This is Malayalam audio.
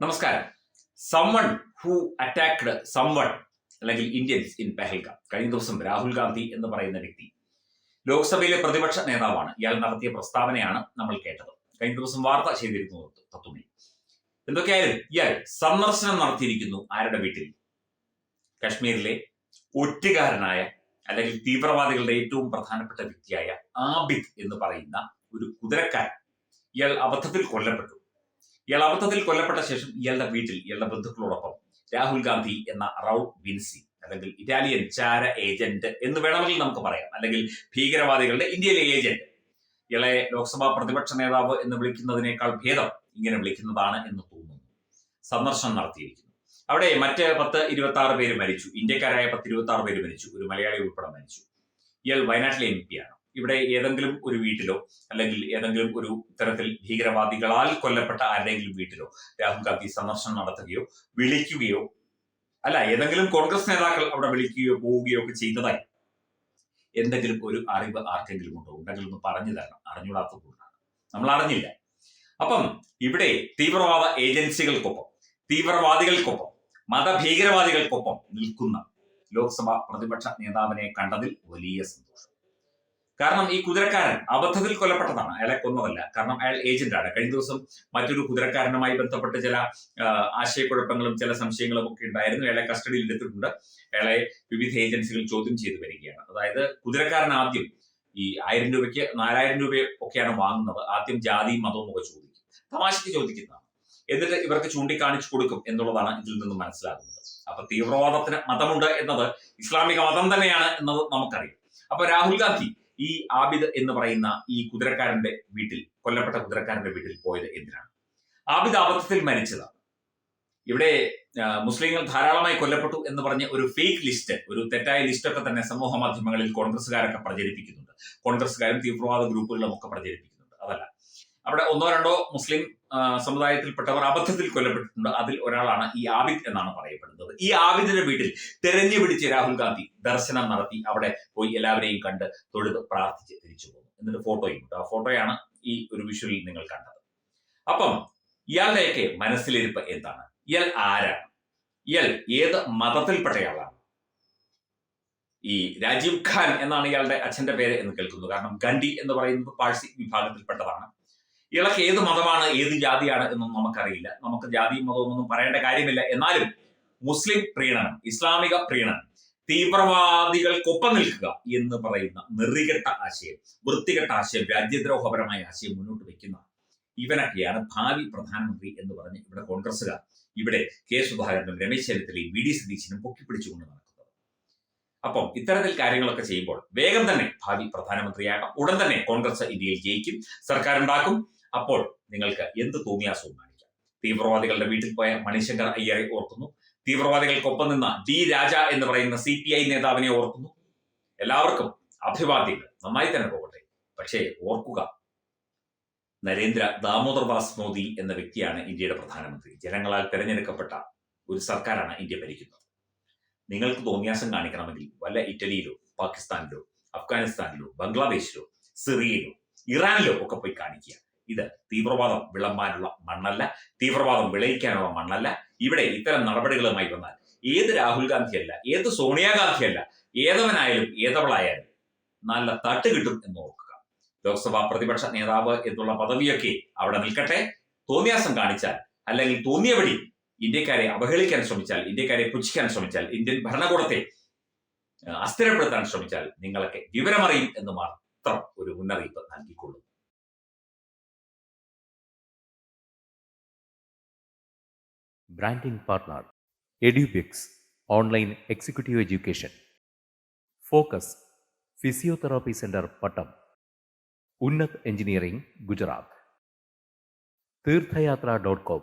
നമസ്കാരം. സമ്മൺ ഹു അറ്റാക്ഡ് സമ്മൺ അല്ലെങ്കിൽ ഇന്ത്യൻസ് ഇൻ പെഹൽഗാം കഴിഞ്ഞ ദിവസം രാഹുൽ ഗാന്ധി എന്ന് പറയുന്ന വ്യക്തി ലോക്സഭയിലെ പ്രതിപക്ഷ നേതാവാണ്. ഇയാൾ നടത്തിയ പ്രസ്താവനയാണ് നമ്മൾ കേട്ടത്. കഴിഞ്ഞ ദിവസം വാർത്ത ചെയ്തിരുന്നു തത്വമി എന്തൊക്കെയായാലും ഇയാൾ സന്ദർശനം നടത്തിയിരിക്കുന്നു ആരുടെ വീട്ടിൽ? കശ്മീരിലെ ഒറ്റുകാരനായ അല്ലെങ്കിൽ തീവ്രവാദികളുടെ ഏറ്റവും പ്രധാനപ്പെട്ട വ്യക്തിയായ ആബിദ് എന്ന് പറയുന്ന ഒരു കുതിരക്കാരൻ ഇയാൾ അബദ്ധത്തിൽ കൊല്ലപ്പെട്ടു. ഇയാൾ അബദ്ധത്തിൽ കൊല്ലപ്പെട്ട ശേഷം ഇയാളുടെ വീട്ടിൽ ഇയാളുടെ ബന്ധുക്കളോടൊപ്പം രാഹുൽ ഗാന്ധി എന്ന റൗൾ വിൻസി അല്ലെങ്കിൽ ഇറ്റാലിയൻ ചാര ഏജന്റ് എന്ന് വേണമെങ്കിൽ നമുക്ക് പറയാം. അല്ലെങ്കിൽ ഭീകരവാദികളുടെ ഇന്ത്യയിലെ ഏജന്റ്. ഇയാളെ ലോക്സഭാ പ്രതിപക്ഷ നേതാവ് എന്ന് വിളിക്കുന്നതിനേക്കാൾ ഭേദം ഇങ്ങനെ വിളിക്കുന്നതാണ് എന്ന് തോന്നുന്നു. സന്ദർശനം നടത്തിയിരിക്കുന്നു. അവിടെ മറ്റ് പത്ത് ഇരുപത്തി ആറ് പേര് മരിച്ചു. ഇന്ത്യക്കാരായ പത്ത് ഇരുപത്തി ആറ് പേര് മരിച്ചു. ഒരു മലയാളി ഉൾപ്പെടെ മരിച്ചു. ഇയാൾ വയനാട്ടിലെ എം പി ആണ്. ഇവിടെ ഏതെങ്കിലും ഒരു വീട്ടിലോ അല്ലെങ്കിൽ ഏതെങ്കിലും ഒരു ഇത്തരത്തിൽ ഭീകരവാദികളാൽ കൊല്ലപ്പെട്ട ആരുടെയെങ്കിലും വീട്ടിലോ രാഹുൽ ഗാന്ധി സന്ദർശനം നടത്തുകയോ വിളിക്കുകയോ അല്ല ഏതെങ്കിലും കോൺഗ്രസ് നേതാക്കൾ അവിടെ വിളിക്കുകയോ പോവുകയോ ഒക്കെ ചെയ്തതായി. എന്തെങ്കിലും ഒരു അറിവ് ആർക്കെങ്കിലും ഉണ്ടോ? ഉണ്ടെങ്കിൽ ഒന്ന് പറഞ്ഞു തരണം. അറിഞ്ഞുകൂടാത്തതുകൊണ്ടാണ് നമ്മൾ അറിഞ്ഞില്ല. അപ്പം ഇവിടെ തീവ്രവാദ ഏജൻസികൾക്കൊപ്പം തീവ്രവാദികൾക്കൊപ്പം മതഭീകരവാദികൾക്കൊപ്പം നിൽക്കുന്ന ലോക്സഭാ പ്രതിപക്ഷ നേതാവിനെ കണ്ടതിൽ വലിയ സന്തോഷം. കാരണം ഈ കുതിരക്കാരൻ അബദ്ധത്തിൽ കൊല്ലപ്പെട്ടതാണ്. അയാളെ കൊന്നതല്ല. കാരണം അയാൾ ഏജന്റാണ്. കഴിഞ്ഞ ദിവസം മറ്റൊരു കുതിരക്കാരനുമായി ബന്ധപ്പെട്ട് ചില ആശയക്കുഴപ്പങ്ങളും ചില സംശയങ്ങളും ഒക്കെ ഉണ്ടായിരുന്നു. അയാളെ കസ്റ്റഡിയിൽ എടുത്തിട്ടുണ്ട് അയാളെ വിവിധ ഏജൻസികൾ ചോദ്യം ചെയ്തു വരികയാണ്. അതായത് കുതിരക്കാരൻ ആദ്യം ഈ ആയിരം രൂപയ്ക്ക് നാലായിരം രൂപ ഒക്കെയാണ് വാങ്ങുന്നത്. ആദ്യം ജാതിയും മതവും ഒക്കെ ചോദിക്കും. തമാശയ്ക്ക് ചോദിക്കുന്നതാണ്. എന്നിട്ട് ഇവർക്ക് ചൂണ്ടിക്കാണിച്ചു കൊടുക്കും എന്നുള്ളതാണ് ഇതിൽ നിന്ന് മനസ്സിലാകുന്നത്. അപ്പൊ തീവ്രവാദത്തിന് മതമുണ്ട് എന്നത് ഇസ്ലാമിക മതം തന്നെയാണ് എന്നത് നമുക്കറിയാം. അപ്പൊ രാഹുൽ ഗാന്ധി ഈ ആബിദ് എന്ന് പറയുന്ന ഈ കുതിരക്കാരന്റെ വീട്ടിൽ കൊല്ലപ്പെട്ട കുതിരക്കാരന്റെ വീട്ടിൽ പോയത് എന്തിനാണ്? ആബിദ് അബദ്ധത്തിൽ മരിച്ചതാണ്. ഇവിടെ മുസ്ലിങ്ങൾ ധാരാളമായി കൊല്ലപ്പെട്ടു എന്ന് പറഞ്ഞ ഒരു ഫേക്ക് ലിസ്റ്റ് ഒരു തെറ്റായ ലിസ്റ്റ് ഒക്കെ തന്നെ സമൂഹ മാധ്യമങ്ങളിൽ കോൺഗ്രസ്സുകാരൊക്കെ പ്രചരിപ്പിക്കുന്നുണ്ട്. കോൺഗ്രസ്സുകാരും തീവ്രവാദ ഗ്രൂപ്പുകളും ഒക്കെ പ്രചരിപ്പിക്കുന്നുണ്ട്. അതല്ല അവിടെ ഒന്നോ രണ്ടോ മുസ്ലിം സമുദായത്തിൽപ്പെട്ടവർ അബദ്ധത്തിൽ കൊല്ലപ്പെട്ടിട്ടുണ്ട്. അതിൽ ഒരാളാണ് ഈ ആബിദ് എന്നാണ് പറയപ്പെടുന്നത്. ഈ ആബിദിന്റെ വീട്ടിൽ തെരഞ്ഞു പിടിച്ച് രാഹുൽ ഗാന്ധി ദർശനം നടത്തി അവിടെ പോയി എല്ലാവരെയും കണ്ട് തൊഴുത് പ്രാർത്ഥിച്ച് തിരിച്ചു പോകുന്നു എന്നിട്ട് ഫോട്ടോയും ആ ഫോട്ടോയാണ് ഈ ഒരു വിഷ്വലിൽ നിങ്ങൾ കണ്ടത്. അപ്പം ഇയാളുടെയൊക്കെ മനസ്സിലിരിപ്പ് എന്താണ്? ഇയാൾ ആരാണ്? ഇയാൾ ഏത് മതത്തിൽപ്പെട്ടയാളാണ്? ഈ രാജീവ് ഖാൻ എന്നാണ് ഇയാളുടെ അച്ഛന്റെ പേര് എന്ന് കേൾക്കുന്നു. കാരണം ഗണ്ഡി എന്ന് പറയുന്നത് പാഴ്സി വിഭാഗത്തിൽപ്പെട്ടതാണ്. ഇയാൾക്ക് ഏത് മതമാണ് ഏത് ജാതിയാണ് എന്നൊന്നും നമുക്കറിയില്ല. നമുക്ക് ജാതിയും മതവും ഒന്നും പറയേണ്ട കാര്യമില്ല. എന്നാലും മുസ്ലിം പ്രീണനം ഇസ്ലാമിക പ്രീണനം തീവ്രവാദികൾക്കൊപ്പം നിൽക്കുക എന്ന് പറയുന്ന നെറികെട്ട ആശയം വൃത്തികെട്ട ആശയം രാജ്യദ്രോഹപരമായ ആശയം മുന്നോട്ട് വെക്കുന്ന ഇവനൊക്കെയാണ് ഭാവി പ്രധാനമന്ത്രി എന്ന് പറഞ്ഞ് ഇവിടെ കോൺഗ്രസ്സുകാർ ഇവിടെ കെ സുധാകരനും രമേശ് ചെന്നിത്തലയും വി ഡി സതീശനും പൊക്കിപ്പിടിച്ചുകൊണ്ട് നടക്കുന്നത്. അപ്പം ഇത്തരത്തിൽ കാര്യങ്ങളൊക്കെ ചെയ്യുമ്പോൾ വേഗം തന്നെ ഭാവി പ്രധാനമന്ത്രിയാകാം. ഉടൻ തന്നെ കോൺഗ്രസ് ഇന്ത്യയിൽ ജയിക്കും. സർക്കാർ ഉണ്ടാക്കും അപ്പോൾ നിങ്ങൾക്ക് എന്ത് തോന്നിയാസവും കാണിക്കാം. തീവ്രവാദികളുടെ വീട്ടിൽ പോയ മണിശങ്കർ അയ്യരെ ഓർക്കുന്നു. തീവ്രവാദികൾക്കൊപ്പം നിന്ന ഡി രാജ എന്ന് പറയുന്ന സി പി ഐ നേതാവിനെ ഓർക്കുന്നു. എല്ലാവർക്കും അഭിവാദ്യങ്ങൾ. നന്നായി തന്നെ പോകട്ടെ. പക്ഷേ ഓർക്കുക നരേന്ദ്ര ദാമോദർ ദാമോദർദാസ് മോദി എന്ന വ്യക്തിയാണ് ഇന്ത്യയുടെ പ്രധാനമന്ത്രി. ജനങ്ങളാൽ തിരഞ്ഞെടുക്കപ്പെട്ട ഒരു സർക്കാരാണ് ഇന്ത്യ ഭരിക്കുന്നത്. നിങ്ങൾക്ക് തോന്നിയാസം കാണിക്കണമെങ്കിൽ വല്ല ഇറ്റലിയിലോ പാകിസ്ഥാനിലോ അഫ്ഗാനിസ്ഥാനിലോ ബംഗ്ലാദേശിലോ സിറിയയിലോ ഇറാനിലോ ഒക്കെ പോയി കാണിക്കുക. ഇത് തീവ്രവാദം വിളമ്പാനുള്ള മണ്ണല്ല തീവ്രവാദം വിളയിക്കാനുള്ള മണ്ണല്ല. ഇവിടെ ഇത്തരം നടപടികളുമായി വന്നാൽ ഏത് രാഹുൽ ഗാന്ധിയല്ല ഏത് സോണിയാഗാന്ധിയല്ല ഏതവനായാലും ഏതവളായാലും നല്ല തട്ട് കിട്ടും എന്ന് ഓർക്കുക. ലോക്സഭാ പ്രതിപക്ഷ നേതാവ് എന്നുള്ള പദവിയൊക്കെ അവിടെ നിൽക്കട്ടെ. തോന്നിയാസം കാണിച്ചാൽ അല്ലെങ്കിൽ തോന്നിയപടി ഇന്ത്യക്കാരെ അവഹേളിക്കാൻ ശ്രമിച്ചാൽ ഇന്ത്യക്കാരെ പുച്ഛിക്കാൻ ശ്രമിച്ചാൽ ഇന്ത്യൻ ഭരണകൂടത്തെ അസ്ഥിരപ്പെടുത്താൻ ശ്രമിച്ചാൽ നിങ്ങളൊക്കെ വിവരമറിയും എന്ന് മാത്രം ഒരു മുന്നറിയിപ്പ് നൽകിക്കൊള്ളും branding partner Edubix online executive education focus physiotherapy centre Pattom Unnath engineering Gujarat Theerthayathra dot com